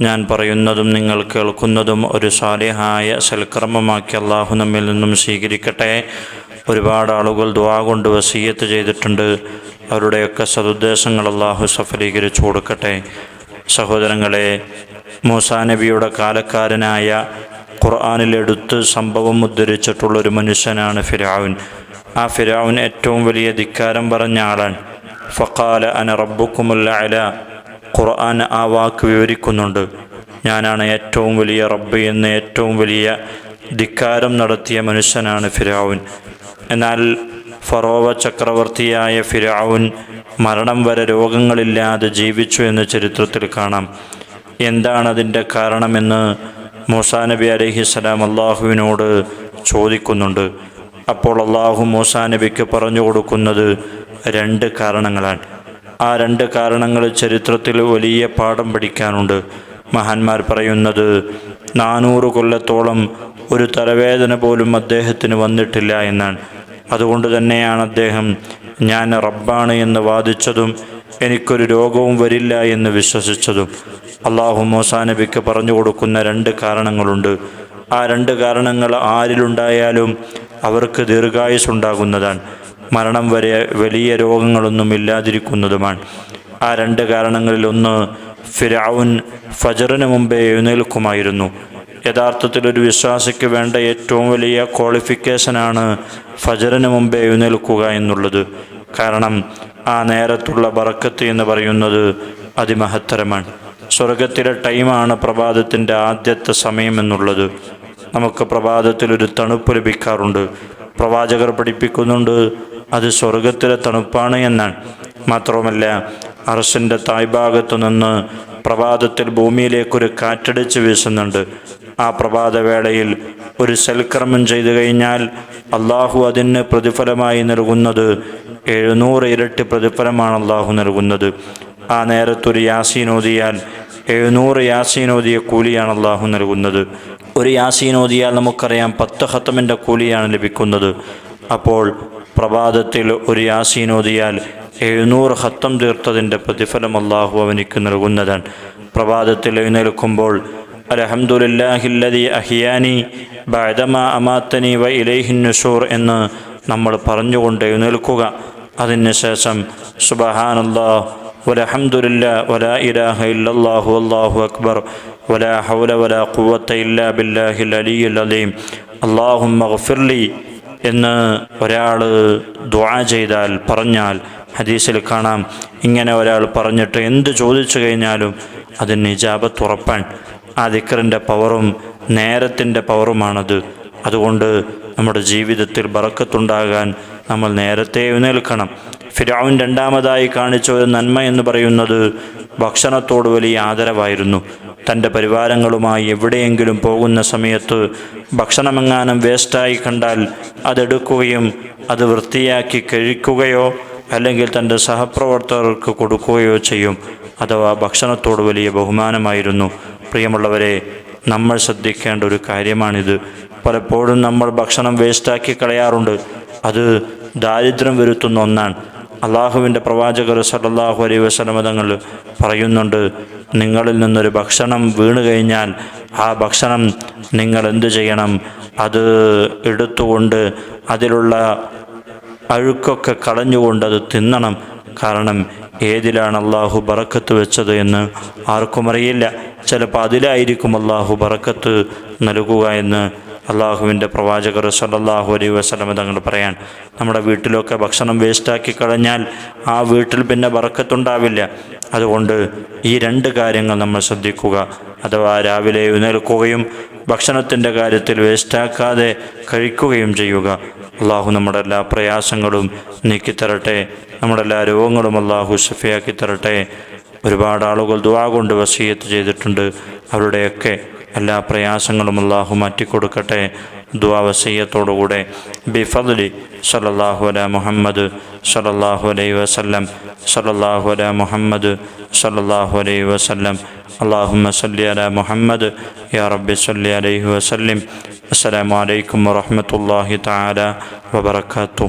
ഞാൻ പറയുന്നതും നിങ്ങൾ കേൾക്കുന്നതും ഒരു സാലിഹായ സൽക്കർമ്മമാക്കി അള്ളാഹു നമ്മിൽ നിന്നും സ്വീകരിക്കട്ടെ. ഒരുപാട് ആളുകൾ ദ്വാ കൊണ്ട് വസീയത്ത് ചെയ്തിട്ടുണ്ട്. അവരുടെയൊക്കെ സതുദ്ദേശങ്ങൾ അള്ളാഹു സഫലീകരിച്ചു കൊടുക്കട്ടെ. സഹോദരങ്ങളെ മൂസാ നബിയുടെ കാലക്കാരനായ ഖുർആാനിലെടുത്ത് സംഭവം ഉദ്ധരിച്ചിട്ടുള്ളൊരു മനുഷ്യനാണ് ഫിരാവുൻ ആ ഫിരാവുൻ ഏറ്റവും വലിയ ധിക്കാരം പറഞ്ഞ ആളാണ്. ഫക്കാല അന റബ്ബുക്കുമുല്ല അല ഖുർആൻ ആ വാക്ക് വിവരിക്കുന്നുണ്ട്. ഞാനാണ് ഏറ്റവും വലിയ റബ്ബ് എന്ന് ഏറ്റവും വലിയ ധിക്കാരം നടത്തിയ മനുഷ്യനാണ് ഫിരാവുൻ. എന്നാൽ ഫറോവ ചക്രവർത്തിയായ ഫിരാവുൻ മരണം വരെ രോഗങ്ങളില്ലാതെ ജീവിച്ചു എന്ന് ചരിത്രത്തിൽ കാണാം. എന്താണ് അതിന്റെ കാരണമെന്ന് മൂസാ നബി അലഹിസ്സലാം അള്ളാഹുവിനോട് ചോദിക്കുന്നുണ്ട്. അപ്പോൾ അള്ളാഹു മൂസാ നബിക്ക് പറഞ്ഞു കൊടുക്കുന്നത് രണ്ട് കാരണങ്ങളാണ്. ആ രണ്ട് കാരണങ്ങൾ ചരിത്രത്തിൽ വലിയ പാഠം പഠിക്കാനുണ്ട്. മഹാന്മാർ പറയുന്നത് നാനൂറ് കൊല്ലത്തോളം ഒരു തലവേദന പോലും അദ്ദേഹത്തിന് വന്നിട്ടില്ല എന്നാണ്. അതുകൊണ്ട് തന്നെയാണ് അദ്ദേഹം ഞാൻ റബ്ബാണ് എന്ന് വാദിച്ചതും എനിക്കൊരു രോഗവും വരില്ല എന്ന് വിശ്വസിച്ചതും. അള്ളാഹു മൂസാ നബിക്ക് പറഞ്ഞു കൊടുക്കുന്ന രണ്ട് കാരണങ്ങളുണ്ട്. ആ രണ്ട് കാരണങ്ങൾ ആരിലുണ്ടായാലും അവർക്ക് ദീർഘായുസ് ഉണ്ടാകുന്നതാണ് മരണം വരെ വലിയ രോഗങ്ങളൊന്നും ഇല്ലാതിരിക്കുന്നതുമാണ്. ആ രണ്ട് കാരണങ്ങളിൽ ഒന്ന് ഫിരാവുൻ ഫജറിന് മുമ്പേ എഴുന്നേൽക്കുമായിരുന്നു. യഥാർത്ഥത്തിൽ ഒരു വിശ്വാസിക്ക് വേണ്ട ഏറ്റവും വലിയ ക്വാളിഫിക്കേഷനാണ് ഫജറിന് മുമ്പേ എഴുന്നേൽക്കുക എന്നുള്ളത്. കാരണം ആ നേരത്തുള്ള ബറക്കത്ത് എന്ന് പറയുന്നത് അതിമഹത്തരമാണ്. സ്വർഗത്തിലെ ടൈമാണ് പ്രഭാതത്തിന്റെ ആദ്യത്തെ സമയം എന്നുള്ളത്. നമുക്ക് പ്രഭാതത്തിൽ ഒരു തണുപ്പ് ലഭിക്കാറുണ്ട്. പ്രവാചകർ പഠിപ്പിക്കുന്നുണ്ട് അത് സ്വർഗത്തിലെ തണുപ്പാണ് എന്നാണ്. മാത്രവുമല്ല അറസിന്റെ തായ്ഭാഗത്തു നിന്ന് പ്രഭാതത്തിൽ ഭൂമിയിലേക്കൊരു കാറ്റടിച്ച് വീശുന്നുണ്ട്. ആ പ്രഭാതവേളയിൽ ഒരു സൽക്കർമ്മം ചെയ്തു കഴിഞ്ഞാൽ അള്ളാഹു അതിന് പ്രതിഫലമായി നൽകുന്നത് എഴുന്നൂറ് ഇരട്ടി പ്രതിഫലമാണ് അള്ളാഹു നൽകുന്നത്. ആ നേരത്തൊരു യാസീൻ ഓതിയാൽ എഴുന്നൂറ് യാസീൻ ഓതിയ കൂലിയാണ് അള്ളാഹു നൽകുന്നത്. ഒരു യാസീൻ ഓതിയാൽ നമുക്കറിയാം പത്ത് ഹത്തമിന്റെ കൂലിയാണ് ലഭിക്കുന്നത്. അപ്പോൾ പ്രഭാതത്തിൽ ഒരു യാസീൻ എഴുന്നൂറ് ഹത്തം തീർത്തതിന്റെ പ്രതിഫലം അള്ളാഹു അവനിക്ക് നൽകുന്നതാണ്. പ്രഭാതത്തിൽ എഴുന്നേൽക്കുമ്പോൾ അലഹമുല്ലാഹില്ലതി അഹിയാനി ബഅദമ അമാത്തനി വ ഇലൈഹിൻ നുഷൂർ എന്ന് നമ്മൾ പറഞ്ഞുകൊണ്ട് എഴുന്നേൽക്കുക. അതിനുശേഷം സുബഹാനല്ലാ വലഹമുല്ല വലാ ഇലാഹ ഇല്ലാഹു അല്ലാഹു അക്ബർ വലാ ഹൗല വലാ ഖുവത്ത ഇല്ലാ ബില്ലാഹിൽ അലിയുൽ അലീം അള്ളാഹു ഗഫിർലി എന്ന് ഒരാൾ ദ്വാ ചെയ്താൽ പറഞ്ഞാൽ ഹദീസിൽ കാണാം. ഇങ്ങനെ ഒരാൾ പറഞ്ഞിട്ട് എന്ത് ചോദിച്ചു കഴിഞ്ഞാലും അതിന് ഇജാബത്ത് ഉറപ്പാണ് ആ ദിക്കറിന്റെ പവറും നേരത്തിന്റെ പവറുമാണത്. അതുകൊണ്ട് നമ്മുടെ ജീവിതത്തിൽ ബറക്കത്തുണ്ടാകാൻ നമ്മൾ നേരത്തെ എഴുന്നേൽക്കണം. ഫിരാവിൻ രണ്ടാമതായി കാണിച്ച ഒരു നന്മ എന്ന് പറയുന്നത് ഭക്ഷണത്തോട് വലിയ ആദരവായിരുന്നു. തന്റെ പരിവാരങ്ങളുമായി എവിടെയെങ്കിലും പോകുന്ന സമയത്ത് ഭക്ഷണമെങ്ങാനും വേസ്റ്റായി കണ്ടാൽ അതെടുക്കുകയും അത് വൃത്തിയാക്കി കഴിക്കുകയോ അല്ലെങ്കിൽ തന്റെ സഹപ്രവർത്തകർക്ക് കൊടുക്കുകയോ ചെയ്യും. അഥവാ ഭക്ഷണത്തോട് വലിയ ബഹുമാനമായിരുന്നു. പ്രിയമുള്ളവരെ നമ്മൾ ശ്രദ്ധിക്കേണ്ട ഒരു കാര്യമാണിത്. പലപ്പോഴും നമ്മൾ ഭക്ഷണം വേസ്റ്റാക്കി കളയാറുണ്ട്. അത് ദാരിദ്ര്യം വരുത്തുന്ന ഒന്നാണ്. അള്ളാഹുവിന്റെ പ്രവാചകർ സല്ലല്ലാഹു അലൈ വസല്ലമ തങ്ങൾ പറയുന്നുണ്ട് നിങ്ങളിൽ നിന്നൊരു ഭക്ഷണം വീണ് കഴിഞ്ഞാൽ ആ ഭക്ഷണം നിങ്ങൾ എന്തു ചെയ്യണം? അത് എടുത്തുകൊണ്ട് അതിലുള്ള അഴുക്കൊക്കെ കളഞ്ഞുകൊണ്ട് അത് തിന്നണം. കാരണം ഏതിലാണ് അള്ളാഹു ബറക്കത്ത് വെച്ചത് എന്ന് ആർക്കും അറിയില്ല. ചിലപ്പോൾ അതിലായിരിക്കും അള്ളാഹു ബറക്കത്ത് നൽകുക എന്ന് അള്ളാഹുവിന്റെ പ്രവാചകർ സല്ലാഹു അലൈ വസ്ലമ തങ്ങൾ പറയാൻ നമ്മുടെ വീട്ടിലൊക്കെ ഭക്ഷണം വേസ്റ്റാക്കി കളഞ്ഞാൽ ആ വീട്ടിൽ പിന്നെ വറക്കത്തുണ്ടാവില്ല അതുകൊണ്ട് ഈ രണ്ട് കാര്യങ്ങൾ നമ്മൾ ശ്രദ്ധിക്കുക. അഥവാ രാവിലെ എഴുന്നേൽക്കുകയും ഭക്ഷണത്തിന്റെ കാര്യത്തിൽ വേസ്റ്റാക്കാതെ കഴിക്കുകയും ചെയ്യുക. അള്ളാഹു നമ്മുടെ എല്ലാ പ്രയാസങ്ങളും നീക്കിത്തരട്ടെ. നമ്മുടെ എല്ലാ രോഗങ്ങളും അള്ളാഹു സഫിയാക്കി തരട്ടെ ഒരുപാട് ആളുകൾ ദുവാ കൊണ്ട് വസീയത്ത് ചെയ്തിട്ടുണ്ട്. അവരുടെയൊക്കെ എല്ലാ പ്രയാസങ്ങളും അള്ളാഹു മാറ്റിക്കൊടുക്കട്ടെ. ദ്വാവസീയത്തോടുകൂടെ ബിഫദ്ലി സലല്ലാഹു അല മുഹമ്മദ് സലല്ലാഹു അലൈ വസല്ലം. സലല്ലാഹു അല മുഹമ്മദ് സലല്ലാഹു അലൈ വസല്ലം. അള്ളാഹുമ്മ സല്ലി അല മുഹമ്മദ്. യാ റബ്ബി സല്ലി അലൈഹി വസല്ലിം. അസ്സലാമലൈക്കും വറഹമത്തല്ലാഹി തആല വബർക്കാത്തു